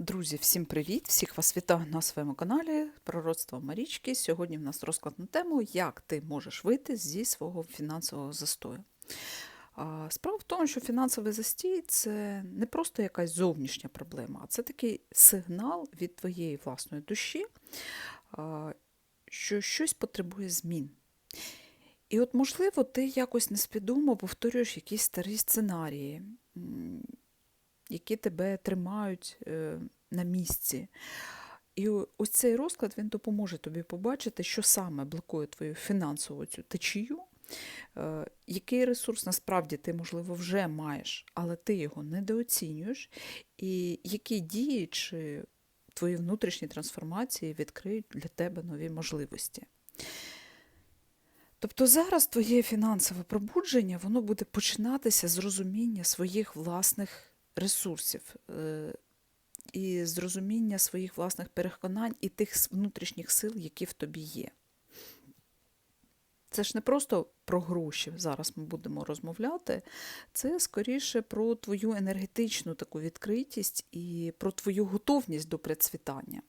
Друзі, всім привіт! Всіх вас вітаю на своєму каналі Пророцтво Марічки. Сьогодні в нас розклад на тему, як ти можеш вийти зі свого фінансового застою. Справа в тому, що фінансовий застій це не просто якась зовнішня проблема, а це такий сигнал від твоєї власної душі, що щось потребує змін. І от, можливо, ти якось несвідомо повторюєш якісь старі сценарії, які тебе тримають е, на місці. І ось цей розклад він допоможе тобі побачити, що саме блокує твою фінансову цю течію, е, який ресурс насправді ти, можливо, вже маєш, але ти його недооцінюєш, і які дії чи твої внутрішні трансформації відкриють для тебе нові можливості. Тобто зараз твоє фінансове пробудження воно буде починатися з розуміння своїх власних ресурсів е, і з розуміння своїх власних переконань і тих внутрішніх сил, які в тобі є. Це ж не просто про гроші. Зараз ми будемо розмовляти. Це скоріше про твою енергетичну таку відкритість і про твою готовність до процвітання.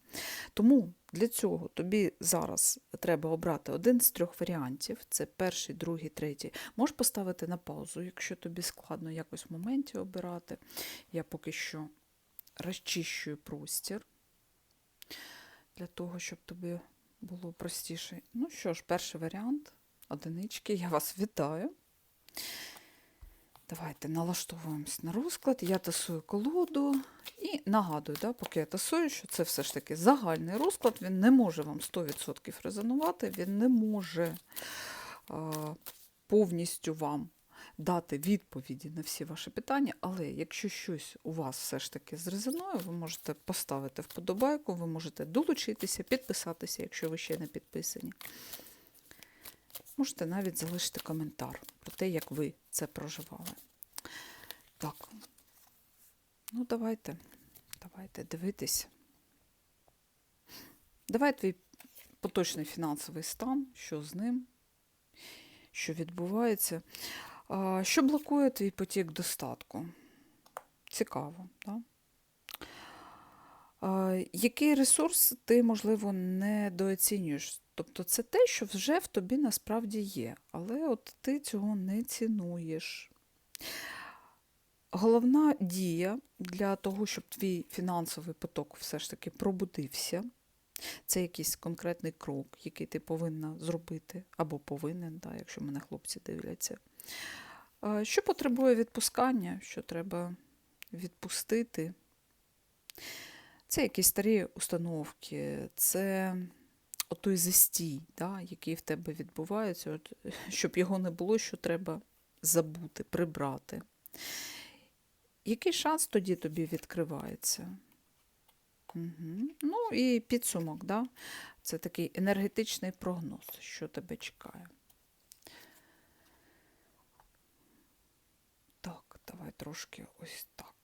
Тому для цього тобі зараз треба обрати один з трьох варіантів: це перший, другий, третій. Можеш поставити на паузу, якщо тобі складно якось в моменті обирати. Я поки що розчищую простір для того, щоб тобі було простіше. Ну що ж, перший варіант одинички. Я вас вітаю. Давайте налаштовуємось на розклад. Я тасую колоду і нагадую, да, поки я тасую, що це все ж таки загальний розклад. Він не може вам 100% резонувати, він не може а, повністю вам дати відповіді на всі ваші питання. Але якщо щось у вас все ж таки зрезонує, ви можете поставити вподобайку, ви можете долучитися, підписатися, якщо ви ще не підписані. Можете навіть залишити коментар про те, як ви це проживали. Так, ну давайте, давайте дивитись. Давай твій поточний фінансовий стан, що з ним, що відбувається. Що блокує твій потік достатку? Цікаво, так? А, Який ресурс ти, можливо, недооцінюєш? Тобто це те, що вже в тобі насправді є, але от ти цього не цінуєш. Головна дія для того, щоб твій фінансовий поток все ж таки пробудився, це якийсь конкретний крок, який ти повинна зробити, або повинен, да, якщо мене хлопці дивляться. Що потребує відпускання, що треба відпустити? Це якісь старі установки, це отой застій, да, який в тебе відбувається, от, щоб його не було, що треба забути, прибрати. Який шанс тоді тобі відкривається? Угу. Ну і підсумок, да? це такий енергетичний прогноз, що тебе чекає. Так, давай трошки ось так.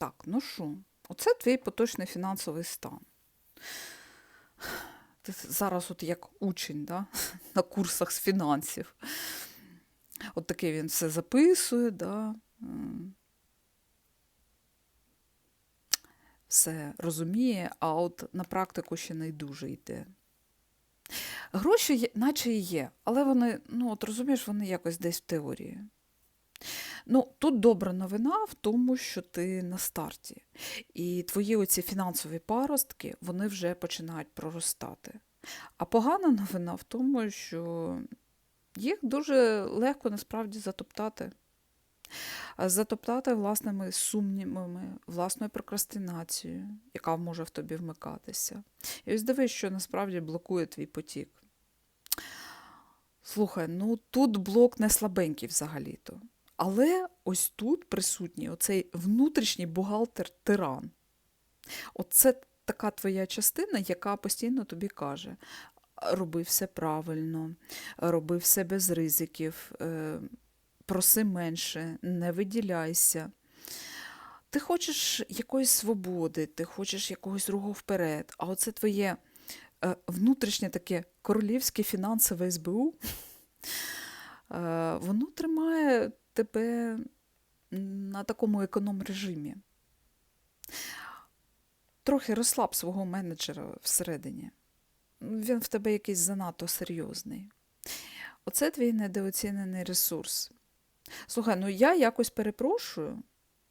Так, ну що, оце твій поточний фінансовий стан. Ти зараз от як учень да? на курсах з фінансів. От таке він все записує, да? все розуміє, а от на практику ще не дуже йде. Гроші наче і є, але вони, ну от розумієш, вони якось десь в теорії. Ну, тут добра новина в тому, що ти на старті. І твої оці фінансові паростки, вони вже починають проростати. А погана новина в тому, що їх дуже легко насправді затоптати. Затоптати власними сумнівами, власною прокрастинацією, яка може в тобі вмикатися. І ось дивись, що насправді блокує твій потік. Слухай, ну тут блок не слабенький взагалі-то. Але ось тут присутній оцей внутрішній бухгалтер-тиран. Оце така твоя частина, яка постійно тобі каже: роби все правильно, роби все без ризиків, е, проси менше, не виділяйся. Ти хочеш якоїсь свободи, ти хочеш якогось руху вперед, а оце твоє е, внутрішнє таке королівське фінансове СБУ, е, воно тримає тебе на такому економ режимі. Трохи розслаб свого менеджера всередині. Він в тебе якийсь занадто серйозний. Оце твій недооцінений ресурс. Слухай, ну я якось перепрошую,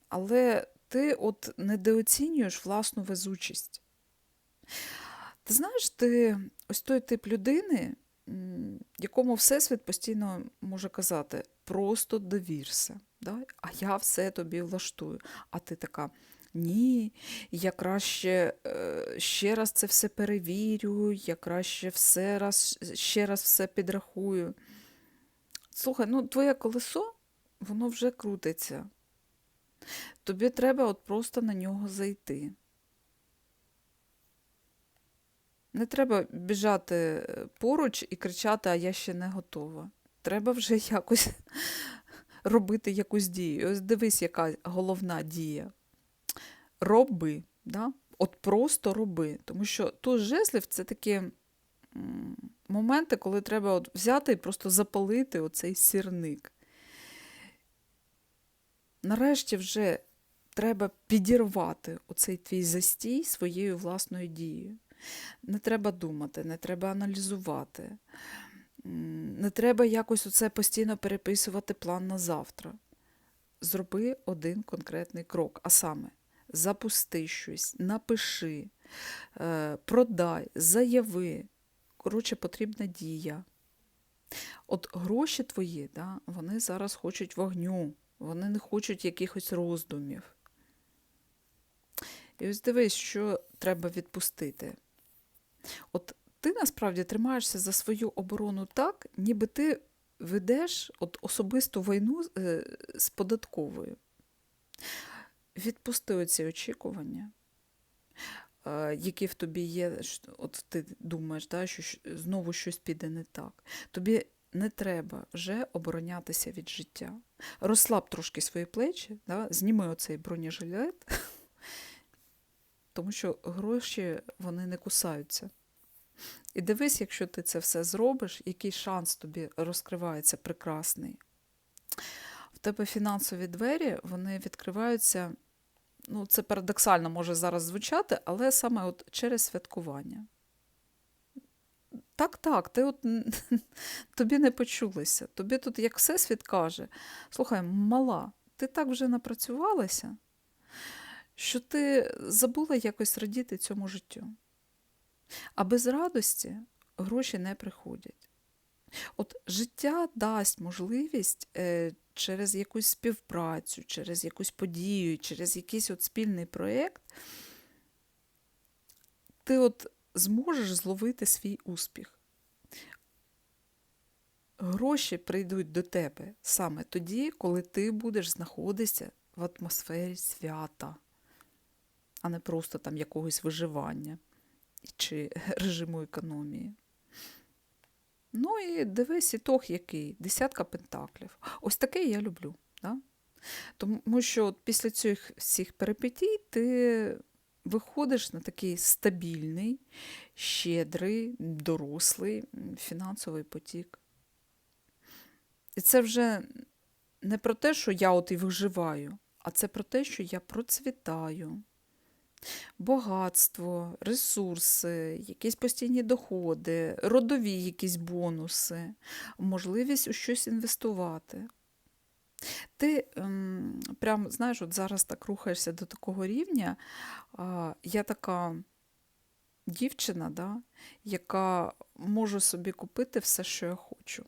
але ти от недооцінюєш власну везучість. Ти знаєш, ти ось той тип людини, якому Всесвіт постійно може казати: просто довірся, да? а я все тобі влаштую. А ти така. Ні, я краще е, ще раз це все перевірю, я краще все раз, ще раз все підрахую. Слухай, ну твоє колесо, воно вже крутиться. Тобі треба от просто на нього зайти. Не треба біжати е, поруч і кричати, а я ще не готова. Треба вже якось робити якусь дію. Ось дивись, яка головна дія. Роби, да? от просто роби. Тому що тут жезлів це такі моменти, коли треба от взяти і просто запалити оцей сірник. Нарешті вже треба підірвати оцей твій застій своєю власною дією. Не треба думати, не треба аналізувати, не треба якось оце постійно переписувати план на завтра. Зроби один конкретний крок, а саме запусти щось, напиши, е, продай, заяви. Коротше, потрібна дія. От гроші твої, да, вони зараз хочуть вогню, вони не хочуть якихось роздумів. І ось дивись, що треба відпустити. От ти насправді тримаєшся за свою оборону так, ніби ти ведеш от особисту війну е, з податковою. Відпусти оці очікування, е, які в тобі є, от ти думаєш, да, що знову щось піде не так. Тобі не треба вже оборонятися від життя. Розслаб трошки свої плечі, да, зніми оцей бронежилет, тому що гроші вони не кусаються. І дивись, якщо ти це все зробиш, який шанс тобі розкривається прекрасний. В тебе фінансові двері вони відкриваються. Ну, це парадоксально може зараз звучати, але саме от через святкування. Так, так, ти от тобі не почулося. Тобі тут, як всесвіт каже, слухай, мала, ти так вже напрацювалася, що ти забула якось радіти цьому життю. А без радості гроші не приходять. От життя дасть можливість е, через якусь співпрацю, через якусь подію, через якийсь от спільний проєкт, ти от зможеш зловити свій успіх. Гроші прийдуть до тебе саме тоді, коли ти будеш знаходитися в атмосфері свята, а не просто там якогось виживання чи режиму економії. Ну і дивись ітог який, десятка пентаклів. Ось таке я люблю. Да? Тому що після цих всіх перипетій ти виходиш на такий стабільний, щедрий, дорослий фінансовий потік. І це вже не про те, що я от і виживаю, а це про те, що я процвітаю. Багатство, ресурси, якісь постійні доходи, родові якісь бонуси, можливість у щось інвестувати. Ти ем, прям, знаєш, от зараз так рухаєшся до такого рівня. А, я така дівчина, да, яка може собі купити все, що я хочу.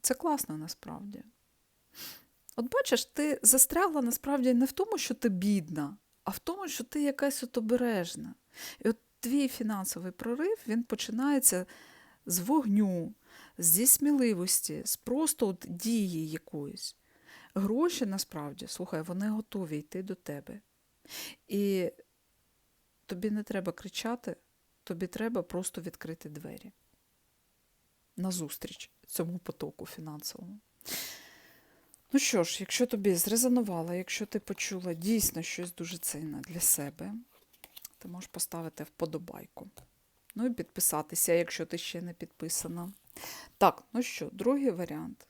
Це класно насправді. От бачиш, ти застрягла насправді не в тому, що ти бідна, а в тому, що ти якась от обережна. І от твій фінансовий прорив він починається з вогню, зі сміливості, з просто от дії якоїсь. Гроші насправді, слухай, вони готові йти до тебе. І тобі не треба кричати, тобі треба просто відкрити двері назустріч цьому потоку фінансовому. Ну що ж, якщо тобі зрезонувало, якщо ти почула дійсно щось дуже цінне для себе, ти можеш поставити вподобайку. Ну і підписатися, якщо ти ще не підписана. Так, ну що, другий варіант.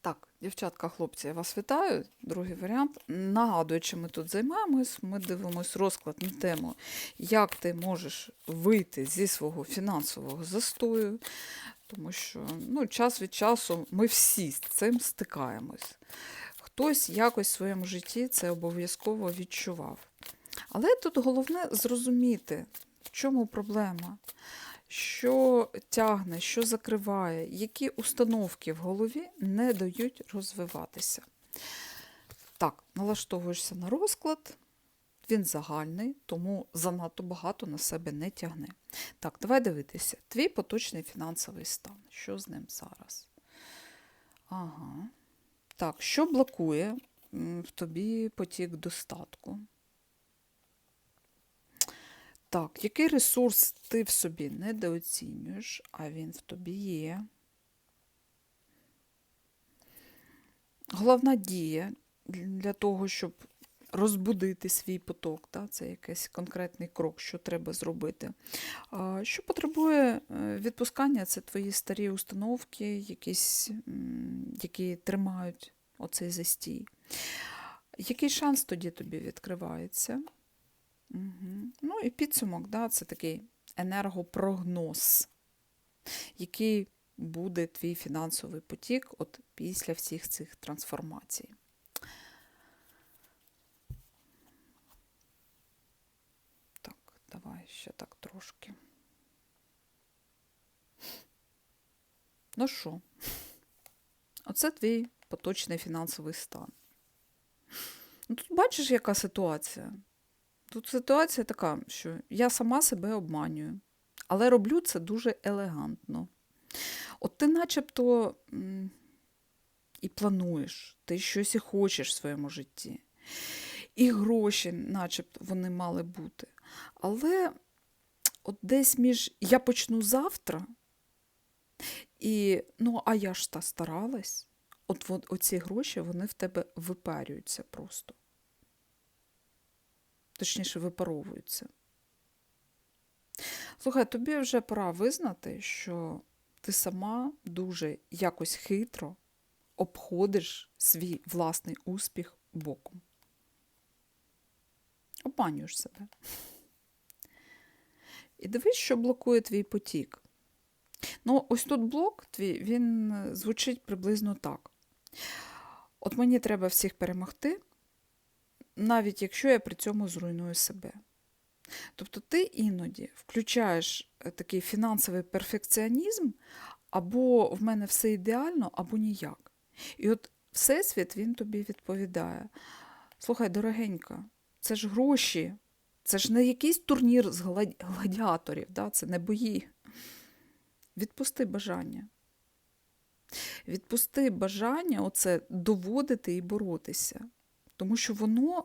Так, Дівчатка, хлопці, я вас вітаю. Другий варіант. Нагадую, чим ми тут займаємось. Ми дивимось розклад на тему, як ти можеш вийти зі свого фінансового застою, тому що ну, час від часу ми всі з цим стикаємось. Хтось якось в своєму житті це обов'язково відчував. Але тут головне зрозуміти, в чому проблема, що тягне, що закриває, які установки в голові не дають розвиватися. Так, налаштовуєшся на розклад, він загальний, тому занадто багато на себе не тягне. Так, давай дивитися. Твій поточний фінансовий стан. Що з ним зараз? Ага. Так, що блокує в тобі потік достатку? Так, який ресурс ти в собі недооцінюєш, а він в тобі є? Головна дія для того, щоб розбудити свій поток, да, це якийсь конкретний крок, що треба зробити. Що потребує е, відпускання, це твої старі установки, якісь, які тримають оцей застій. Який шанс тоді тобі відкривається? Угу. Ну і підсумок, да, це такий енергопрогноз, який буде твій фінансовий потік от після всіх цих трансформацій. Так, давай ще так трошки. Ну що, оце твій поточний фінансовий стан. Ну, тут бачиш, яка ситуація? Тут ситуація така, що я сама себе обманюю, але роблю це дуже елегантно. От ти начебто і плануєш, ти щось і хочеш в своєму житті. І гроші, начебто, вони мали бути. Але от десь між я почну завтра, і ну, а я ж та старалась, от, от оці гроші вони в тебе випарюються просто точніше, випаровуються. Слухай, тобі вже пора визнати, що ти сама дуже якось хитро обходиш свій власний успіх боком. Обманюєш себе. І дивись, що блокує твій потік. Ну, ось тут блок твій, він звучить приблизно так. От мені треба всіх перемогти, навіть якщо я при цьому зруйную себе. Тобто ти іноді включаєш е, такий фінансовий перфекціонізм, або в мене все ідеально, або ніяк. І от Всесвіт він тобі відповідає: слухай, дорогенька, це ж гроші, це ж не якийсь турнір з гладіаторів, да? це не бої. Відпусти бажання. Відпусти бажання оце доводити і боротися тому що воно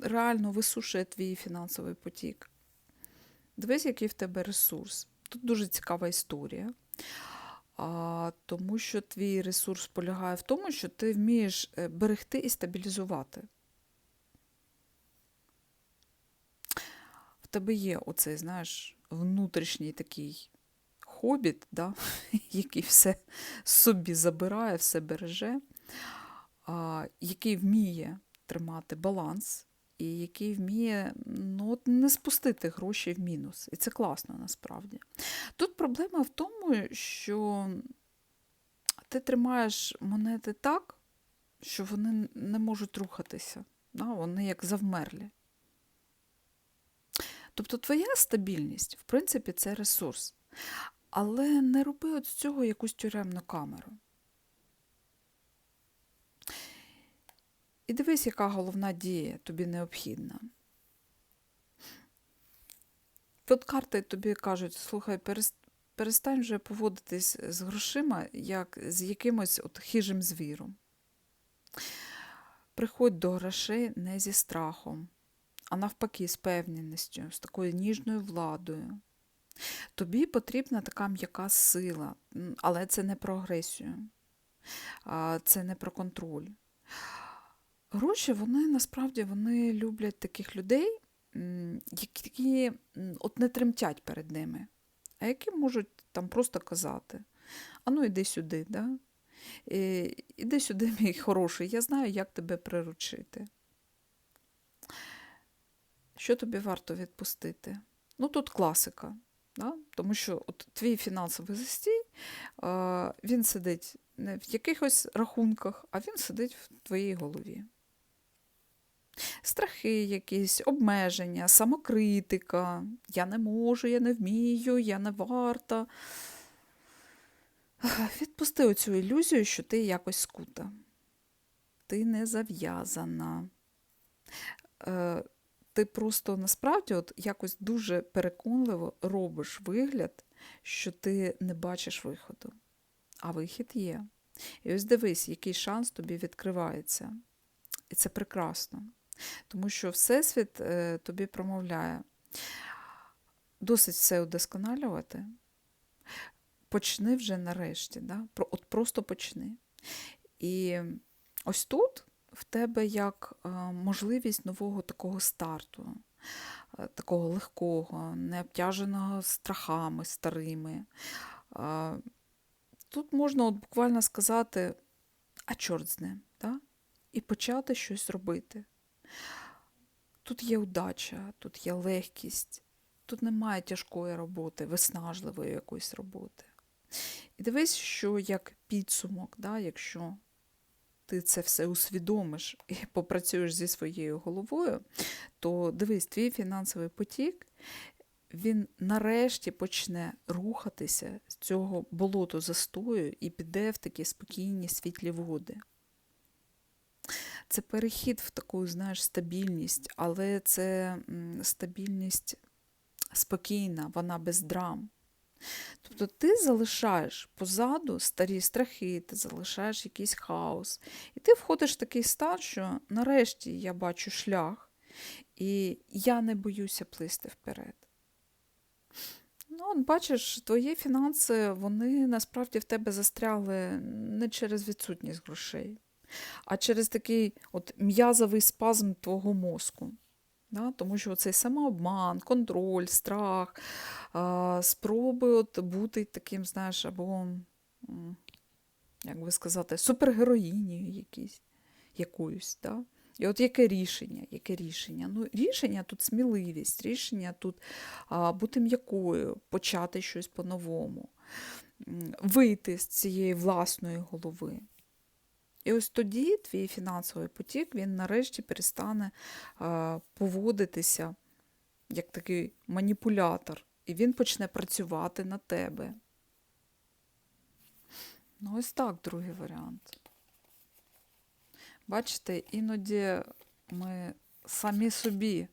реально висушує твій фінансовий потік. Дивись, який в тебе ресурс. Тут дуже цікава історія. А, Тому що твій ресурс полягає в тому, що ти вмієш е, берегти і стабілізувати. Тебе є оцей, знаєш, внутрішній такий хобіт, да? який все собі забирає, все береже який вміє тримати баланс, і який вміє ну, не спустити гроші в мінус. І це класно насправді. Тут проблема в тому, що ти тримаєш монети так, що вони не можуть рухатися. Да? Вони як завмерлі. Тобто твоя стабільність, в принципі, це ресурс. Але не роби от з цього якусь тюремну камеру. І дивись, яка головна дія тобі необхідна. От карти тобі кажуть, слухай, перестань вже поводитись з грошима, як з якимось от хижим звіром. Приходь до грошей не зі страхом, а навпаки, з певненістю, з такою ніжною владою. Тобі потрібна така м'яка сила, але це не про агресію, це не про контроль. Гроші, вони насправді вони люблять таких людей, які от не тремтять перед ними, а які можуть там просто казати: а ну йди сюди, да? Іди сюди, мій хороший, я знаю, як тебе приручити. Що тобі варто відпустити? Ну, тут класика. Да? Тому що от твій фінансовий застій, е, він сидить не в якихось рахунках, а він сидить в твоїй голові. Страхи якісь, обмеження, самокритика. Я не можу, я не вмію, я не варта. Відпусти оцю ілюзію, що ти якось скута. Ти не зав'язана. Ти просто насправді от якось дуже переконливо робиш вигляд, що ти не бачиш виходу. А вихід є. І ось дивись, який шанс тобі відкривається. І це прекрасно. Тому що Всесвіт е, тобі промовляє. Досить все удосконалювати. Почни вже нарешті. Да? От просто почни. І ось тут в тебе як е, можливість нового такого старту, е, такого легкого, не обтяженого страхами старими. Е, Тут можна от буквально сказати, а чорт з ним, да? і почати щось робити. Тут є удача, тут є легкість, тут немає тяжкої роботи, виснажливої якоїсь роботи. І дивись, що як підсумок, да, якщо ти це все усвідомиш і попрацюєш зі своєю головою, то дивись, твій фінансовий потік, він нарешті почне рухатися з цього болоту застою і піде в такі спокійні світлі води. Це перехід в таку, знаєш, стабільність, але це стабільність спокійна, вона без драм. Тобто ти залишаєш позаду старі страхи, ти залишаєш якийсь хаос. І ти входиш в такий стан, що нарешті я бачу шлях, і я не боюся плисти вперед. Ну, от бачиш, твої фінанси, вони насправді в тебе застрягли не через відсутність грошей, а через такий от м'язовий спазм твого мозку. Да? Тому що цей самообман, контроль, страх, спроби от бути таким, знаєш, або, як би сказати, супергероїнею якісь, якоюсь. Да? І от яке рішення? Яке рішення? Ну, рішення тут сміливість, рішення тут а, бути м'якою, почати щось по-новому, вийти з цієї власної голови. І ось тоді твій фінансовий потік, він нарешті перестане а, поводитися як такий маніпулятор, і він почне працювати на тебе. Ну, ось так, другий варіант. Бачите, іноді ми самі собі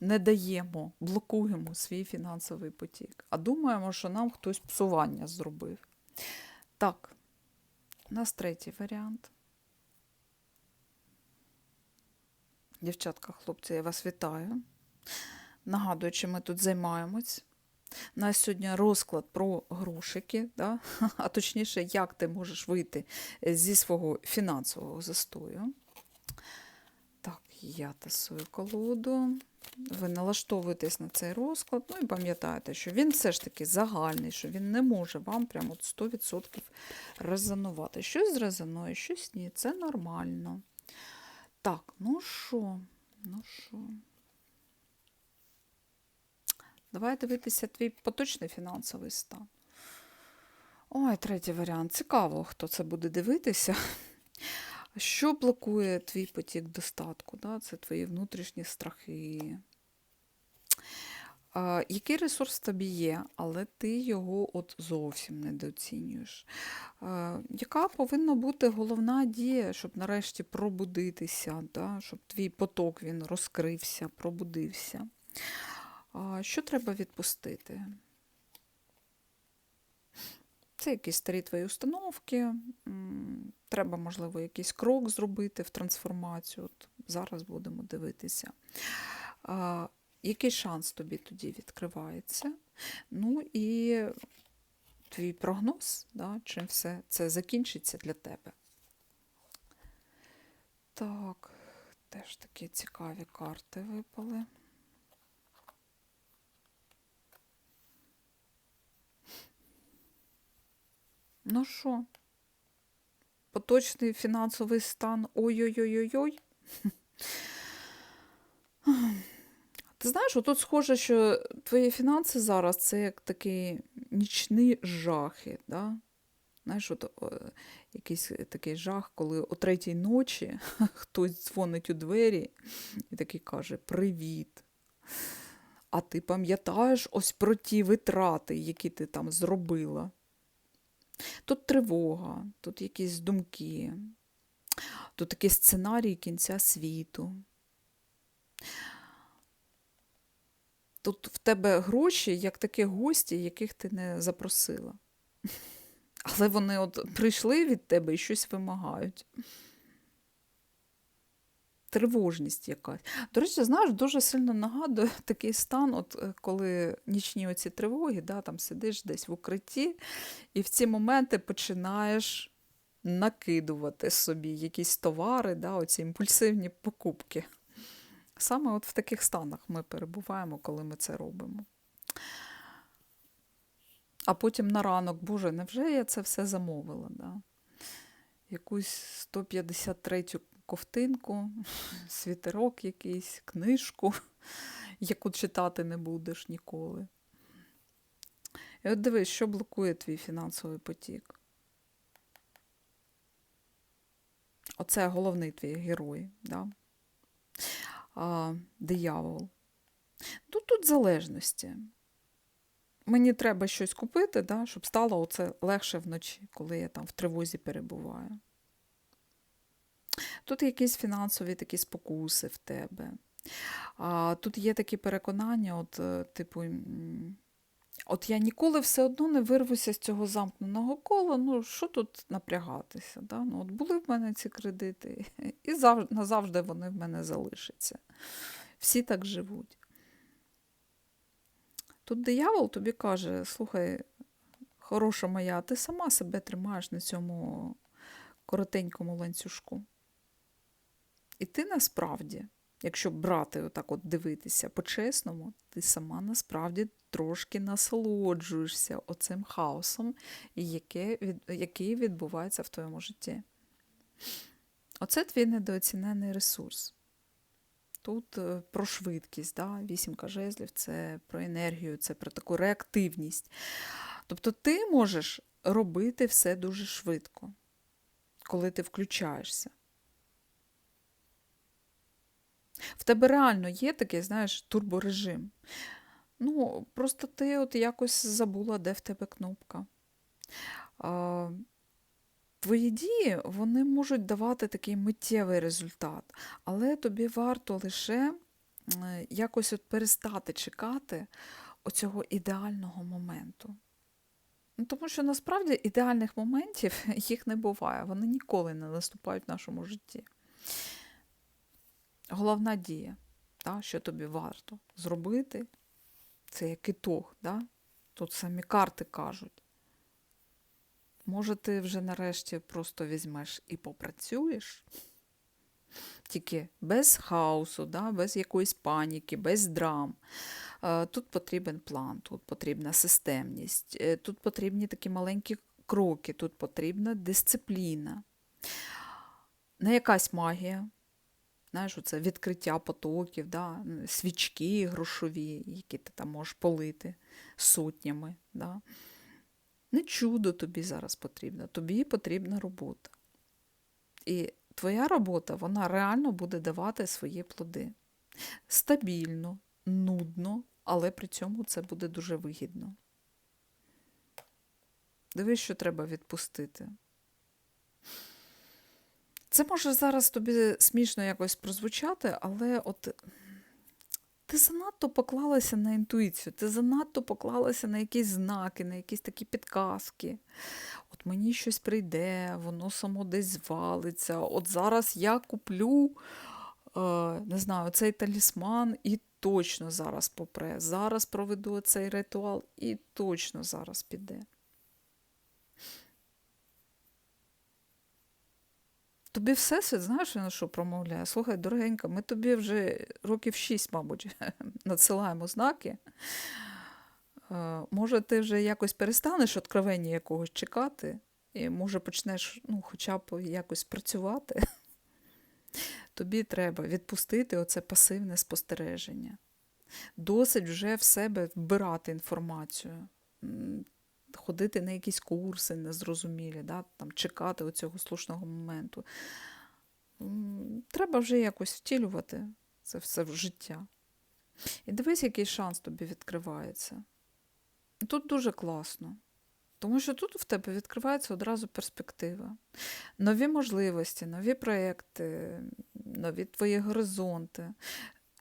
не даємо, блокуємо свій фінансовий потік, а думаємо, що нам хтось псування зробив. Так, у нас третій варіант. Дівчатка, хлопці, я вас вітаю. Нагадую, чим ми тут займаємось. У нас сьогодні розклад про грошики, да? а точніше, як ти можеш вийти зі свого фінансового застою. Так, я тасую колоду. Ви налаштовуєтесь на цей розклад, ну і пам'ятаєте, що він все ж таки загальний, що він не може вам прямо 100% резонувати. Щось зрезонує, щось ні. Це нормально. Так, ну що, ну що. Давай дивитися твій поточний фінансовий стан. Ой, третій варіант. Цікаво, хто це буде дивитися. Що блокує твій потік достатку? Да? Це твої внутрішні страхи. Який ресурс тобі є, але ти його от зовсім недооцінюєш? Яка повинна бути головна дія, щоб нарешті пробудитися, да? щоб твій поток він розкрився, пробудився? Що треба відпустити? Це якісь старі твої установки. Треба, можливо, якийсь крок зробити в трансформацію. От зараз будемо дивитися. Який шанс тобі тоді відкривається? Ну і твій прогноз, да, чим все це закінчиться для тебе. Так, теж такі цікаві карти випали. Ну що? Поточний фінансовий стан ой-ой-ой-ой-ой. Ти знаєш, отут схоже, що твої фінанси зараз це як такий нічний жахи. Да? Знаєш, от, о, якийсь такий жах, коли о третій ночі хтось дзвонить у двері і такий каже: Привіт. А ти пам'ятаєш ось про ті витрати, які ти там зробила? Тут тривога, тут якісь думки, тут такий сценарій кінця світу. Тут в тебе гроші, як такі гості, яких ти не запросила. Але вони от прийшли від тебе і щось вимагають. Тривожність якась. До речі, знаєш, дуже сильно нагадує такий стан, от е, коли нічні оці тривоги, да, там сидиш десь в укритті, і в ці моменти починаєш накидувати собі якісь товари, да, оці імпульсивні покупки. Саме от в таких станах ми перебуваємо, коли ми це робимо. А потім на ранок, боже, невже я це все замовила? Да? Якусь 153 ковтинку, світерок якийсь, книжку, яку читати не будеш ніколи. І от дивись, що блокує твій фінансовий потік. Оце головний твій герой, да? а, диявол. Ну, тут залежності. Мені треба щось купити, да, щоб стало оце легше вночі, коли я там в тривозі перебуваю. Тут якісь фінансові такі спокуси в тебе. А, Тут є такі переконання, от, е, типу, от я ніколи все одно не вирвуся з цього замкненого кола, ну що тут напрягатися? Да? Ну, от Були в мене ці кредити, і зав... назавжди вони в мене залишаться. Всі так живуть. Тут диявол тобі каже: слухай, хороша моя, ти сама себе тримаєш на цьому коротенькому ланцюжку. І ти насправді, якщо брати отак от дивитися по-чесному, ти сама насправді трошки насолоджуєшся оцим хаосом, який відбувається в твоєму житті. Оце твій недооцінений ресурс. Тут е, про швидкість, да? вісімка жезлів це про енергію, це про таку реактивність. Тобто ти можеш робити все дуже швидко, коли ти включаєшся. В тебе реально є такий, знаєш, турборежим. Ну, просто ти от якось забула, де в тебе кнопка. А, Твої дії вони можуть давати такий миттєвий результат, але тобі варто лише якось от перестати чекати оцього ідеального моменту. Ну, Тому що насправді ідеальних моментів їх не буває, вони ніколи не наступають в нашому житті. Головна дія, да, що тобі варто зробити, це як ітог. Да? Тут самі карти кажуть. Може, ти вже нарешті просто візьмеш і попрацюєш, тільки без хаосу, да, без якоїсь паніки, без драм. Е, тут потрібен план, тут потрібна системність, е, тут потрібні такі маленькі кроки, тут потрібна дисципліна. Не якась магія. Знаєш, це відкриття потоків, да, свічки грошові, які ти там можеш полити сотнями. Да. Не чудо тобі зараз потрібно, тобі потрібна робота. І твоя робота, вона реально буде давати свої плоди. Стабільно, нудно, але при цьому це буде дуже вигідно. Дивись, що треба відпустити. Це може зараз тобі смішно якось прозвучати, але от ти занадто поклалася на інтуїцію, ти занадто поклалася на якісь знаки, на якісь такі підказки. От мені щось прийде, воно само десь звалиться. От зараз я куплю, е, не знаю, цей талісман і точно зараз попре. Зараз проведу цей ритуал і точно зараз піде. Тобі всесвіт, знаєш, на що промовляє? Слухай, дорогенька, ми тобі вже років шість, мабуть, надсилаємо знаки. Е, може, ти вже якось перестанеш откровення якогось чекати, і може почнеш ну, хоча б якось працювати, тобі треба відпустити оце пасивне спостереження. Досить вже в себе вбирати інформацію, ходити на якісь курси незрозумілі, да, там, чекати оцього слушного моменту. Треба вже якось втілювати це все в життя. І дивись, який шанс тобі відкривається. Тут дуже класно. Тому що тут в тебе відкривається одразу перспектива. Нові можливості, нові проекти, нові твої горизонти.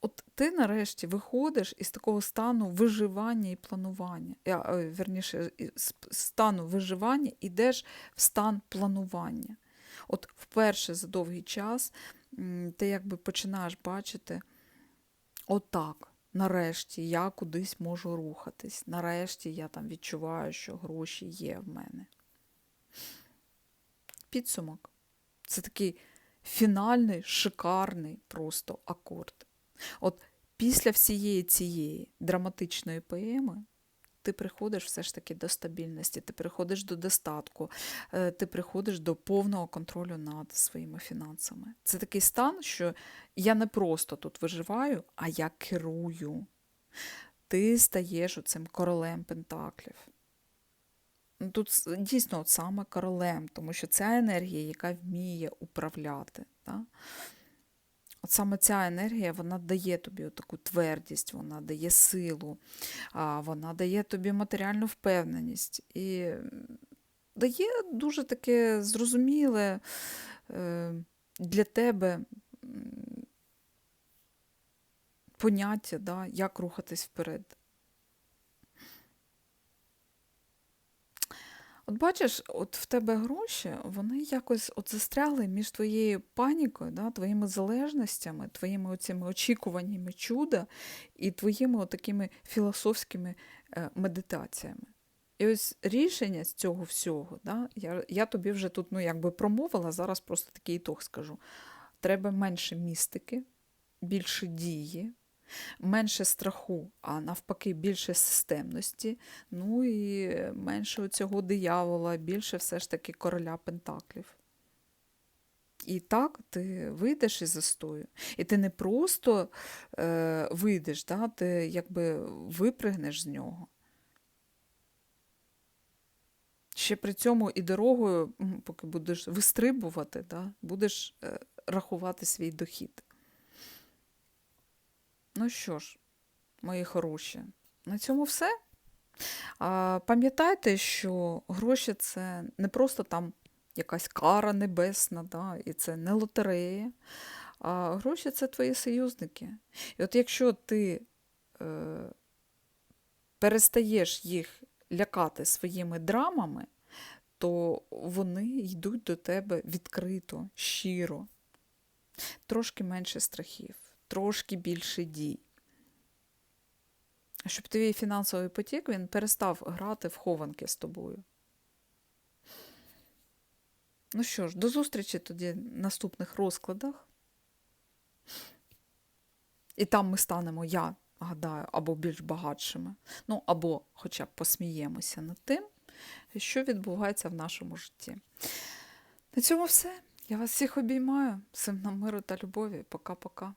От ти нарешті виходиш із такого стану виживання і планування. Я, е, Верніше, із стану виживання йдеш в стан планування. От вперше за довгий час ти якби починаєш бачити отак. Нарешті я кудись можу рухатись. Нарешті я там відчуваю, що гроші є в мене. Підсумок. Це такий фінальний, шикарний просто акорд. От після всієї цієї драматичної поеми ти приходиш все ж таки до стабільності, ти приходиш до достатку, е, ти приходиш до повного контролю над своїми фінансами. Це такий стан, що я не просто тут виживаю, а я керую. Ти стаєш оцим королем Пентаклів. Тут дійсно от саме королем, тому що ця енергія, яка вміє управляти. Да? От саме ця енергія вона дає тобі таку твердість, вона дає силу, вона дає тобі матеріальну впевненість і дає дуже таке зрозуміле е, для тебе поняття, да, як рухатись вперед. От бачиш, от в тебе гроші, вони якось от застряли між твоєю панікою, да, твоїми залежностями, твоїми оціми очікуваннями чуда і твоїми такими філософськими е, медитаціями. І ось рішення з цього всього, да, я, я тобі вже тут ну, якби промовила, зараз просто такий ітог скажу. Треба менше містики, більше дії, менше страху, а навпаки, більше системності, ну і менше цього диявола, більше все ж таки короля Пентаклів. І так ти вийдеш із застою. І ти не просто е, вийдеш, да, ти якби випригнеш з нього. Ще при цьому і дорогою, поки будеш вистрибувати, да, будеш е, рахувати свій дохід. Ну що ж, мої хороші, на цьому все. Пам'ятайте, що гроші це не просто там якась кара небесна, да, і це не лотерея, а гроші це твої союзники. І от якщо ти е, перестаєш їх лякати своїми драмами, то вони йдуть до тебе відкрито, щиро, трошки менше страхів, трошки більше дій. Щоб твій фінансовий потік він перестав грати в хованки з тобою. Ну що ж, до зустрічі тоді в наступних розкладах. І там ми станемо, я гадаю, або більш багатшими, ну або хоча б посміємося над тим, що відбувається в нашому житті. На цьому все. Я вас всіх обіймаю. Всім нам миру та любові. Пока-пока.